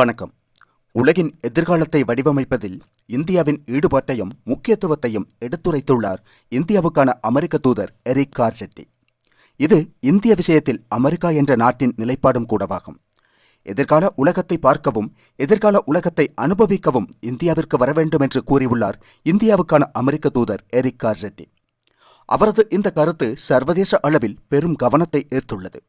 வணக்கம். உலகின் எதிர்காலத்தை வடிவமைப்பதில் இந்தியாவின் ஈடுபாட்டையும் முக்கியத்துவத்தையும் எடுத்துரைத்துள்ளார் இந்தியாவுக்கான அமெரிக்க தூதர் எரிக் கார்செட்டி இது இந்திய விஷயத்தில் அமெரிக்கா என்ற நாட்டின் நிலைப்பாடும் கூடவாகும். எதிர்கால உலகத்தை பார்க்கவும் எதிர்கால உலகத்தை அனுபவிக்கவும் இந்தியாவிற்கு வர வேண்டும் என்று கூறியுள்ளார் இந்தியாவுக்கான அமெரிக்க தூதர் எரிக் கார்செட்டி அவரது இந்த கருத்து சர்வதேச அளவில் பெரும் கவனத்தை ஈர்த்துள்ளது.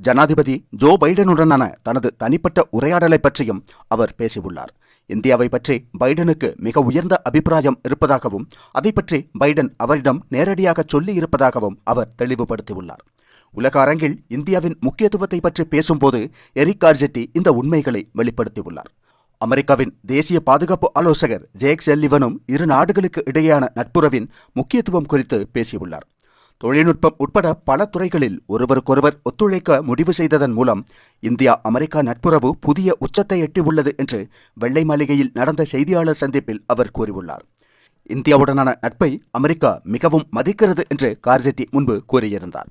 ஜனாதிபதி ஜோ பைடனுடனான தனது தனிப்பட்ட உரையாடலை பற்றியும் அவர் பேசியுள்ளார். இந்தியாவை பற்றி பைடனுக்கு மிக உயர்ந்த அபிப்பிராயம் இருப்பதாகவும் அதை பற்றி பைடன் அவரிடம் நேரடியாக சொல்லி இருப்பதாகவும் அவர் தெளிவுபடுத்தியுள்ளார். உலக அரங்கில் இந்தியாவின் முக்கியத்துவத்தை பற்றி பேசும்போது எரிக் கார்ஜெட்டி இந்த உண்மைகளை வெளிப்படுத்தியுள்ளார். அமெரிக்காவின் தேசிய பாதுகாப்பு ஆலோசகர் ஜேக் செல்லிவனும் இரு நாடுகளுக்கு இடையேயான நட்புறவின் முக்கியத்துவம் குறித்து பேசியுள்ளார். தொழில்நுட்பம் உட்பட பல துறைகளில் ஒருவருக்கொருவர் ஒத்துழைக்க முடிவு செய்ததன் மூலம் இந்தியா அமெரிக்கா நட்புறவு புதிய உச்சத்தை எட்டியுள்ளது என்று வெள்ளை மாளிகையில் நடந்த செய்தியாளர் சந்திப்பில் அவர் கூறியுள்ளார். இந்தியாவுடனான நட்பை அமெரிக்கா மிகவும் மதிக்கிறது என்று கார்ஜெட்டி முன்பு கூறியிருந்தார்.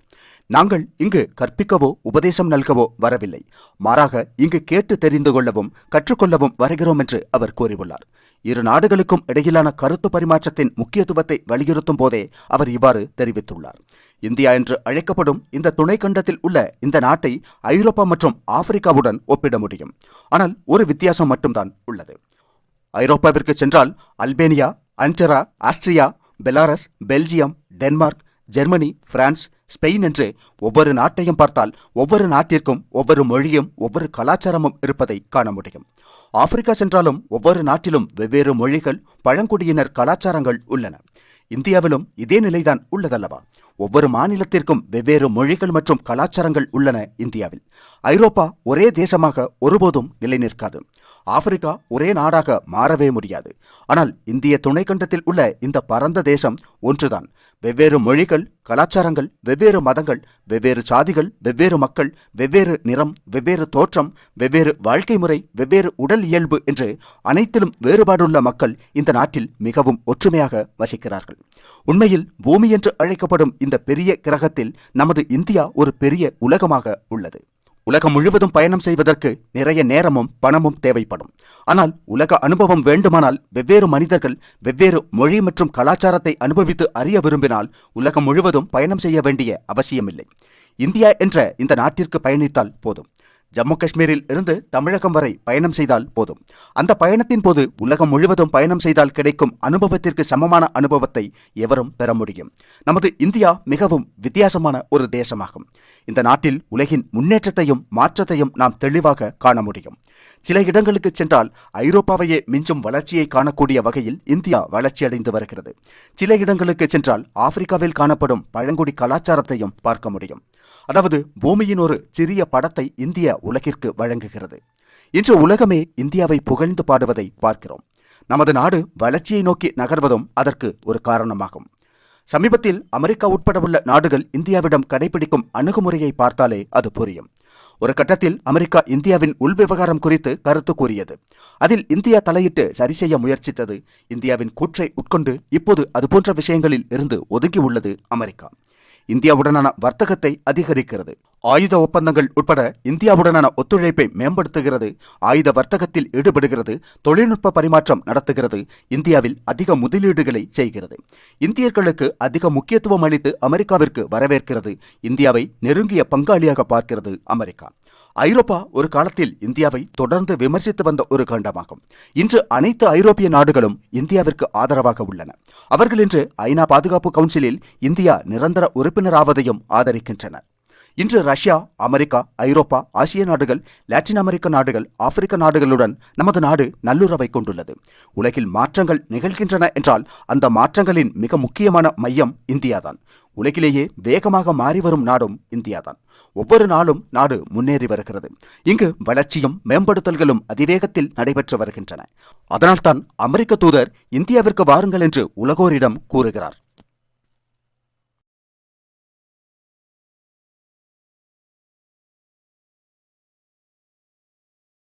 நாங்கள் இங்கு கற்பிக்கவோ உபதேசம் நல்கவோ வரவில்லை. மாறாக இங்கு கேட்டு தெரிந்து கொள்ளவும் கற்றுக்கொள்ளவும் வருகிறோம் என்று அவர் கூறியுள்ளார். இரு நாடுகளுக்கும் இடையிலான கருத்து பரிமாற்றத்தின் முக்கியத்துவத்தை வலியுறுத்தும் போதே அவர் இவ்வாறு தெரிவித்துள்ளார். இந்தியா என்று அழைக்கப்படும் இந்த துணைக்கண்டத்தில் உள்ள இந்த நாட்டை ஐரோப்பா மற்றும் ஆப்பிரிக்காவுடன் ஒப்பிட முடியும். ஆனால் ஒரு வித்தியாசம் மட்டும்தான் உள்ளது. ஐரோப்பாவிற்கு சென்றால் Albania Andorra Austria Belarus Belgium Denmark Germany France Spain என்று ஒவ்வொரு நாட்டையும் பார்த்தால் ஒவ்வொரு நாட்டிற்கும் ஒவ்வொரு மொழியும் ஒவ்வொரு கலாச்சாரமும் இருப்பதை காண முடியும். ஆப்பிரிக்கா சென்றாலும் ஒவ்வொரு நாட்டிலும் வெவ்வேறு மொழிகள் பழங்குடியினர் கலாச்சாரங்கள் உள்ளன. இந்தியாவிலும் இதே நிலைதான் உள்ளதல்லவா? ஒவ்வொரு மாநிலத்திற்கும் வெவ்வேறு மொழிகள் மற்றும் கலாச்சாரங்கள் உள்ளன இந்தியாவில். ஐரோப்பா ஒரே தேசமாக ஒருபோதும் நிலை நிற்காது ஆப்பிரிக்கா ஒரே நாடாக மாறவே முடியாது. ஆனால் இந்திய துணைக்கண்டத்தில் உள்ள இந்த பரந்த தேசம் ஒன்றுதான். வெவ்வேறு மொழிகள் கலாச்சாரங்கள் வெவ்வேறு மதங்கள் வெவ்வேறு சாதிகள் வெவ்வேறு மக்கள் வெவ்வேறு நிறம் வெவ்வேறு தோற்றம் வெவ்வேறு வாழ்க்கை முறை வெவ்வேறு உடல் இயல்பு என்று அனைத்திலும் வேறுபாடுள்ள மக்கள் இந்த நாட்டில் மிகவும் ஒற்றுமையாக வசிக்கிறார்கள். உண்மையில் பூமி என்று அழைக்கப்படும் இந்த பெரிய கிரகத்தில் நமது இந்தியா ஒரு பெரிய உலகமாக உள்ளது. உலகம் முழுவதும் பயணம் செய்வதற்கு நிறைய நேரமும் பணமும் தேவைப்படும். ஆனால் உலக அனுபவம் வேண்டுமானால் வெவ்வேறு மனிதர்கள் வெவ்வேறு மொழி மற்றும் கலாச்சாரத்தை அனுபவித்து அறிய விரும்பினால் உலகம் முழுவதும் பயணம் செய்ய வேண்டிய அவசியமில்லை. இந்தியா என்ற இந்த நாட்டிற்கு பயணித்தால் போதும். ஜம்மு காஷ்மீரில் இருந்து தமிழகம் வரை பயணம் செய்தால் போதும். அந்த பயணத்தின் போது உலகம் முழுவதும் பயணம் செய்தால் கிடைக்கும் அனுபவத்திற்கு சமமான அனுபவத்தை எவரும் பெற முடியும். நமது இந்தியா மிகவும் வித்தியாசமான ஒரு தேசமாகும். இந்த நாட்டில் உலகின் முன்னேற்றத்தையும் மாற்றத்தையும் நாம் தெளிவாக காண முடியும். சில இடங்களுக்கு சென்றால் ஐரோப்பாவையே மிஞ்சும் வளர்ச்சியை காணக்கூடிய வகையில் இந்தியா வளர்ச்சியடைந்து வருகிறது. சில இடங்களுக்கு சென்றால் ஆப்பிரிக்காவில் காணப்படும் பழங்குடி கலாச்சாரத்தையும் பார்க்க முடியும். அதாவது பூமியின் ஒரு சிறிய படத்தை இந்தியா உலகிற்கு வழங்குகிறது. இன்று உலகமே இந்தியாவை புகழ்ந்து பாடுவதை பார்க்கிறோம். நமது நாடு வளர்ச்சியை நோக்கி நகர்வதும் அதற்கு ஒரு காரணமாகும். சமீபத்தில் அமெரிக்கா உட்பட உள்ள நாடுகள் இந்தியாவிடம் கடைபிடிக்கும் அணுகுமுறையை பார்த்தாலே அது புரியும். ஒரு கட்டத்தில் அமெரிக்கா இந்தியாவின் உள்விவகாரம் குறித்து கருத்து கூறியது. அதில் இந்தியா தலையிட்டு சரி செய்ய முயற்சித்தது. இந்தியாவின் கூற்றை உட்கொண்டு இப்போது அதுபோன்ற விஷயங்களில் இருந்து ஒதுங்கி உள்ளது அமெரிக்கா. இந்தியாவுடனான வர்த்தகத்தை அதிகரிக்கிறது. ஆயுத ஒப்பந்தங்கள் உட்பட இந்தியாவுடனான ஒத்துழைப்பை மேம்படுத்துகிறது. ஆயுத வர்த்தகத்தில் ஈடுபடுகிறது. தொழில்நுட்ப பரிமாற்றம் நடத்துகிறது. இந்தியாவில் அதிக முதலீடுகளை செய்கிறது. இந்தியர்களுக்கு அதிக முக்கியத்துவம் அளித்து அமெரிக்காவிற்கு வரவேற்கிறது. இந்தியாவை நெருங்கிய பங்காளியாக பார்க்கிறது அமெரிக்கா. ஐரோப்பா ஒரு காலத்தில் இந்தியாவை தொடர்ந்து விமர்சித்து வந்த ஒரு கண்டமாகும். இன்று அனைத்து ஐரோப்பிய நாடுகளும் இந்தியாவிற்கு ஆதரவாக உள்ளன. அவர்கள் இன்று ஐநா பாதுகாப்பு கவுன்சிலில் இந்தியா நிரந்தர உறுப்பினராவதையும் ஆதரிக்கின்றனர். இன்று ரஷ்யா அமெரிக்கா ஐரோப்பா ஆசிய நாடுகள் லாட்டின் அமெரிக்க நாடுகள் ஆப்பிரிக்க நாடுகளுடன் நமது நாடு நல்லுறவை கொண்டுள்ளது. உலகில் மாற்றங்கள் நிகழ்கின்றன என்றால் அந்த மாற்றங்களின் மிக முக்கியமான மையம் இந்தியாதான். உலகிலேயே வேகமாக மாறி வரும் நாடும் இந்தியாதான். ஒவ்வொரு நாளும் நாடு முன்னேறி வருகிறது. இங்கு வளர்ச்சியும் மேம்படுத்தல்களும் அதிவேகத்தில் நடைபெற்று வருகின்றன. அதனால்தான் அமெரிக்க தூதர் இந்தியாவிற்கு வாருங்கள் என்று உலகோரிடம் கூறுகிறார்.